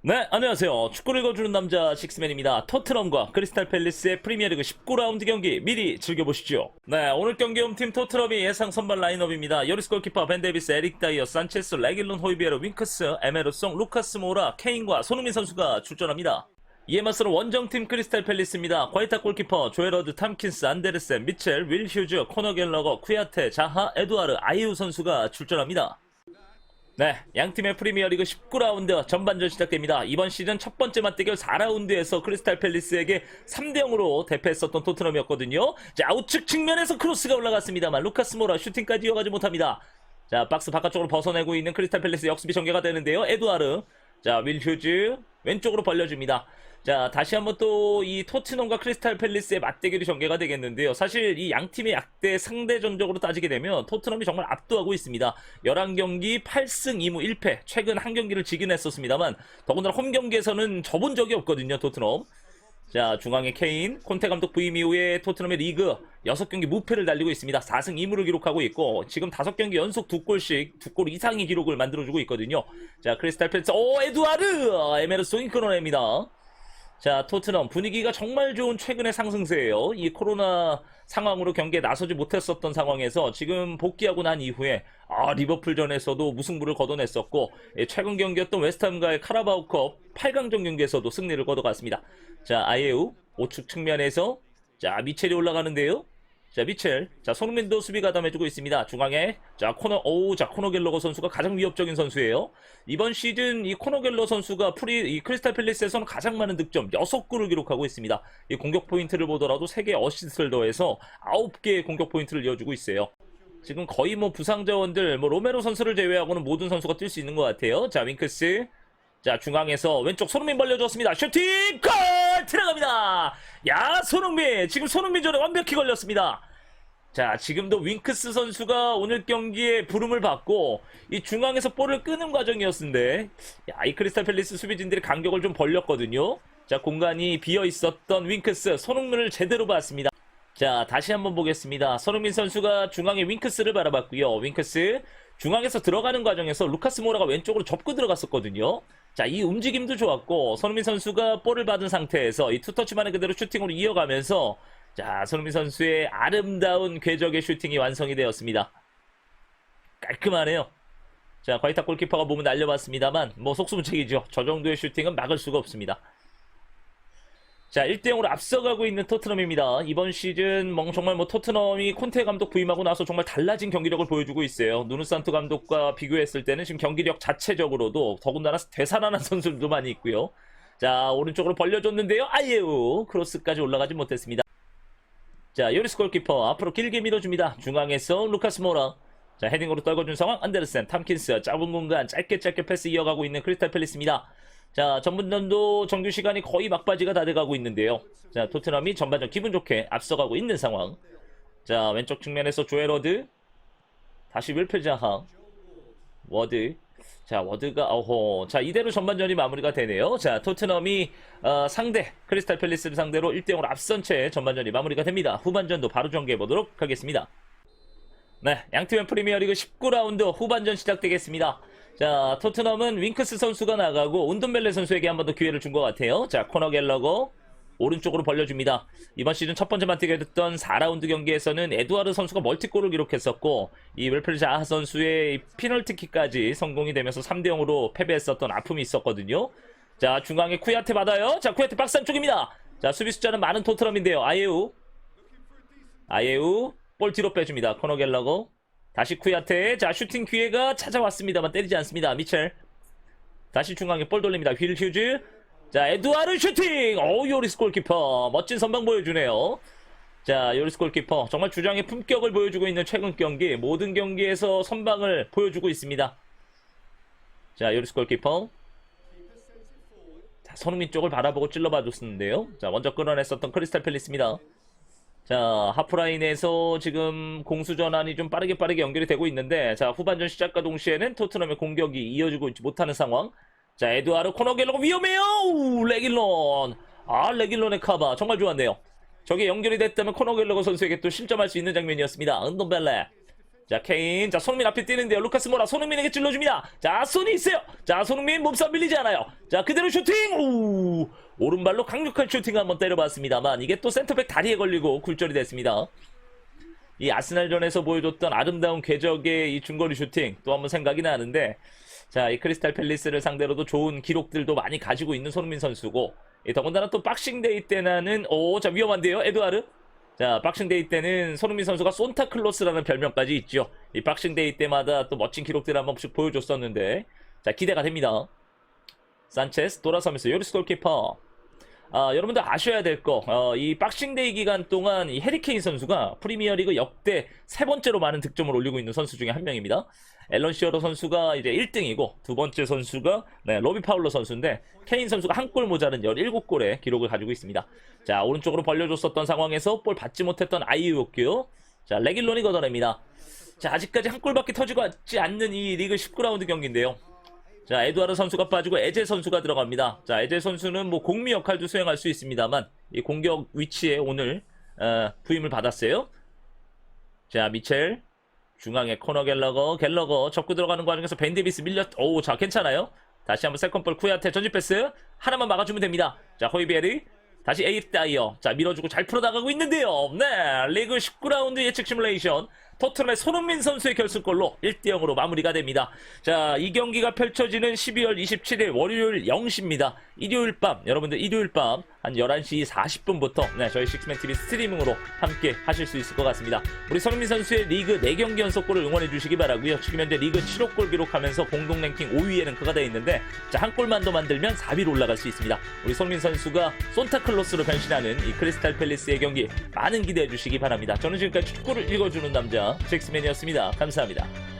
네, 안녕하세요. 축구를 거주는 남자 식스맨입니다. 토트넘과 크리스탈 팰리스의 프리미어리그 19라운드 경기 미리 즐겨보시죠. 네, 오늘 경기 홈팀 토트넘이 예상 선발 라인업입니다. 요리스 골키퍼 벤 데비스, 에릭 다이어, 산체스, 레길론, 호이비에르, 윙크스, 에메르송, 루카스 모라, 케인과 손흥민 선수가 출전합니다. 이에 맞서는 원정팀 크리스탈 팰리스입니다. 과이타 골키퍼, 조에러드, 탐킨스, 안데르센, 미첼, 윌 휴즈, 코너 갤러거, 쿠야테, 자하, 에두아르, 아이우 선수가 출전합니다. 네, 양팀의 프리미어리그 19라운드 전반전 시작됩니다. 이번 시즌 첫 번째 맞대결 4라운드에서 크리스탈 팰리스에게 3대0으로 대패했었던 토트넘이었거든요. 자, 우측 측면에서 크로스가 올라갔습니다만 루카스 모라 슈팅까지 이어가지 못합니다. 자, 박스 바깥쪽으로 벗어내고 있는 크리스탈 팰리스 역수비 전개가 되는데요. 에두아르. 자, 윌 휴즈 왼쪽으로 벌려줍니다. 자, 다시 한번 또 이 토트넘과 크리스탈 팰리스의 맞대결이 전개가 되겠는데요. 사실 이 양 팀의 약대 상대전적으로 따지게 되면 토트넘이 정말 압도하고 있습니다. 11경기 8승 2무 1패. 최근 한 경기를 지긴 했었습니다만 더군다나 홈 경기에서는 져본 적이 없거든요, 토트넘. 자, 중앙에 케인, 콘테 감독 부임 이후에 토트넘의 리그 6경기 무패를 달리고 있습니다. 4승 2무를 기록하고 있고, 지금 5경기 연속 2골씩, 2골 이상의 기록을 만들어주고 있거든요. 자, 크리스탈 팰리스, 오, 에두아르! 에메르송이 끊어냅니다. 자, 토트넘 분위기가 정말 좋은 최근의 상승세예요. 이 코로나 상황으로 경기에 나서지 못했었던 상황에서 지금 복귀하고 난 이후에 아, 리버풀전에서도 무승부를 거둬냈었고 예, 최근 경기였던 웨스트함과의 카라바오컵 8강전 경기에서도 승리를 거둬갔습니다. 자, 아예우 우측 측면에서 자, 미첼이 올라가는데요. 자, 미첼. 자, 손흥민도 수비 가담해주고 있습니다. 중앙에. 자, 코너, 오우, 자, 코너 갤러거 선수가 가장 위협적인 선수예요. 이번 시즌 이 코너 갤러 선수가 프리, 이 크리스탈 팰리스에서는 가장 많은 득점, 6골을 기록하고 있습니다. 이 공격 포인트를 보더라도 3개 어시스트를 더해서 9개의 공격 포인트를 이어주고 있어요. 지금 거의 뭐 부상 자원들, 뭐 로메로 선수를 제외하고는 모든 선수가 뛸 수 있는 것 같아요. 자, 윙크스. 자, 중앙에서 왼쪽 손흥민 벌려줬습니다. 슈팅! 골! 들어갑니다! 야, 손흥민! 지금 손흥민 전에 완벽히 걸렸습니다. 자, 지금도 윙크스 선수가 오늘 경기에 부름을 받고 이 중앙에서 볼을 끄는 과정이었는데 야, 이 크리스탈 팰리스 수비진들이 간격을 좀 벌렸거든요. 자, 공간이 비어 있었던 윙크스 손흥민을 제대로 봤습니다. 자, 다시 한번 보겠습니다. 손흥민 선수가 중앙에 윙크스를 바라봤고요. 윙크스 중앙에서 들어가는 과정에서 루카스 모라가 왼쪽으로 접고 들어갔었거든요. 자, 이 움직임도 좋았고 손흥민 선수가 볼을 받은 상태에서 이 투터치만을 그대로 슈팅으로 이어가면서 자, 손흥민 선수의 아름다운 궤적의 슈팅이 완성이 되었습니다. 깔끔하네요. 자, 과이타 골키퍼가 몸을 날려봤습니다만 뭐 속수무책이죠. 저 정도의 슈팅은 막을 수가 없습니다. 자, 1대0으로 앞서가고 있는 토트넘입니다. 이번 시즌 뭐 정말 뭐 토트넘이 콘테 감독 부임하고 나서 정말 달라진 경기력을 보여주고 있어요. 누누 산토 감독과 비교했을 때는 지금 경기력 자체적으로도 더군다나 되살아난 선수들도 많이 있고요. 자, 오른쪽으로 벌려줬는데요. 아예우 크로스까지 올라가지 못했습니다. 자, 요리스 골키퍼 앞으로 길게 밀어줍니다. 중앙에서 루카스 모라. 자, 헤딩으로 떨궈준 상황. 안데르센, 탐킨스, 짧은 공간 짧게 짧게 패스 이어가고 있는 크리스탈 팰리스입니다. 자, 전분전도 정규 시간이 거의 막바지가 다 돼가고 있는데요. 자, 토트넘이 전반전 기분 좋게 앞서가고 있는 상황. 자, 왼쪽 측면에서 조에러드. 다시 윌필자하. 워드. 자, 워드가, 어호. 자, 이대로 전반전이 마무리가 되네요. 자, 토트넘이, 어, 상대, 크리스탈 팰리스를 상대로 1대 0으로 앞선 채 전반전이 마무리가 됩니다. 후반전도 바로 전개해 보도록 하겠습니다. 네, 양팀의 프리미어리그 19라운드 후반전 시작되겠습니다. 자, 토트넘은 윙크스 선수가 나가고 운돈벨레 선수에게 한 번 더 기회를 준 것 같아요. 자, 코너 갤러거 오른쪽으로 벌려줍니다. 이번 시즌 첫 번째 맞대결 됐던 4라운드 경기에서는 에두아르 선수가 멀티골을 기록했었고 이 웰펠 자하 선수의 피널티킥까지 성공이 되면서 3대 0으로 패배했었던 아픔이 있었거든요. 자, 중앙에 쿠야테 받아요. 자, 쿠야테 박스 안쪽입니다. 자, 수비 숫자는 많은 토트넘인데요. 아예우. 아예우. 볼 뒤로 빼줍니다. 코너 갤러거. 다시 쿠야테. 자, 슈팅 기회가 찾아왔습니다만 때리지 않습니다. 미첼. 다시 중앙에 볼 돌립니다. 휠 휴즈. 자, 에두아르 슈팅! 오, 요리스 골키퍼. 멋진 선방 보여주네요. 자, 요리스 골키퍼. 정말 주장의 품격을 보여주고 있는 최근 경기. 모든 경기에서 선방을 보여주고 있습니다. 자, 요리스 골키퍼. 자, 손흥민 쪽을 바라보고 찔러봐 줬었는데요. 자, 먼저 끌어냈었던 크리스탈 팰리스입니다. 자, 하프라인에서 지금 공수 전환이 좀 빠르게 빠르게 연결이 되고 있는데, 자, 후반전 시작과 동시에는 토트넘의 공격이 이어지고 있지 못하는 상황. 자, 에드와르 코너겔로가 위험해요! 우, 레길론! 아, 레길론의 카바. 정말 좋았네요. 저게 연결이 됐다면 코너겔로거 선수에게 또 실점할 수 있는 장면이었습니다. 은돈벨레. 자, 케인. 자, 손흥민 앞에 뛰는데요. 루카스 모라 손흥민에게 찔러줍니다. 자, 손이 있어요. 자, 손흥민 몸싸움 밀리지 않아요. 자, 그대로 슈팅! 오! 오른발로 강력한 슈팅을 한번 때려봤습니다만, 이게 또 센터백 다리에 걸리고 굴절이 됐습니다. 이 아스날전에서 보여줬던 아름다운 궤적의 이 중거리 슈팅 또 한번 생각이 나는데 자, 이 크리스탈 팰리스를 상대로도 좋은 기록들도 많이 가지고 있는 손흥민 선수고 이 더군다나 또 박싱데이 때 나는 오, 자 위험한데요, 에드와르. 자, 박싱데이 때는 손흥민 선수가 손타클로스라는 별명까지 있죠. 이 박싱데이 때마다 또 멋진 기록들을 한 번씩 보여줬었는데 자, 기대가 됩니다. 산체스 돌아서면서 요리스 골키퍼 아, 여러분들 아셔야 될 거, 어, 이 박싱데이 기간 동안 이 해리케인 선수가 프리미어리그 역대 세 번째로 많은 득점을 올리고 있는 선수 중에 한 명입니다. 앨런 시어러 선수가 이제 1등이고 두 번째 선수가 네, 로비 파울러 선수인데 케인 선수가 한 골 모자른 17골의 기록을 가지고 있습니다. 자, 오른쪽으로 벌려줬었던 상황에서 볼 받지 못했던 아이유였고요. 자, 레길론이 걷어냅니다. 자, 아직까지 한 골밖에 터지고 있지 않는 이 리그 19라운드 경기인데요. 자, 에드와르 선수가 빠지고 에제 선수가 들어갑니다. 자, 에제 선수는 뭐 공미 역할도 수행할 수 있습니다만 이 공격 위치에 오늘 어, 부임을 받았어요. 자, 미첼 중앙에 코너 갤러거 갤러거 접고 들어가는 과정에서 벤 데비스 밀렸. 오, 자, 괜찮아요. 다시 한번 세컨볼 쿠야테 전진 패스 하나만 막아주면 됩니다. 자, 호이베리 다시 에이프 다이어 자 밀어주고 잘 풀어나가고 있는데요. 네, 리그 19라운드 예측 시뮬레이션 토트넘의 손흥민 선수의 결승골로 1대0으로 마무리가 됩니다. 자, 이 경기가 펼쳐지는 12월 27일 월요일 0시입니다. 일요일 밤, 여러분들 일요일 밤 한 11시 40분부터 네, 저희 식스맨 TV 스트리밍으로 함께 하실 수 있을 것 같습니다. 우리 손흥민 선수의 리그 4경기 연속골을 응원해 주시기 바라고요. 지금 현재 리그 7호 골 기록하면서 공동 랭킹 5위에 랭크가 되어 있는데 자, 한 골만 더 만들면 4위로 올라갈 수 있습니다. 우리 손흥민 선수가 손타클로스로 변신하는 이 크리스탈 팰리스의 경기 많은 기대해 주시기 바랍니다. 저는 지금까지 축구를 읽어주는 남자 식스맨이었습니다. 감사합니다.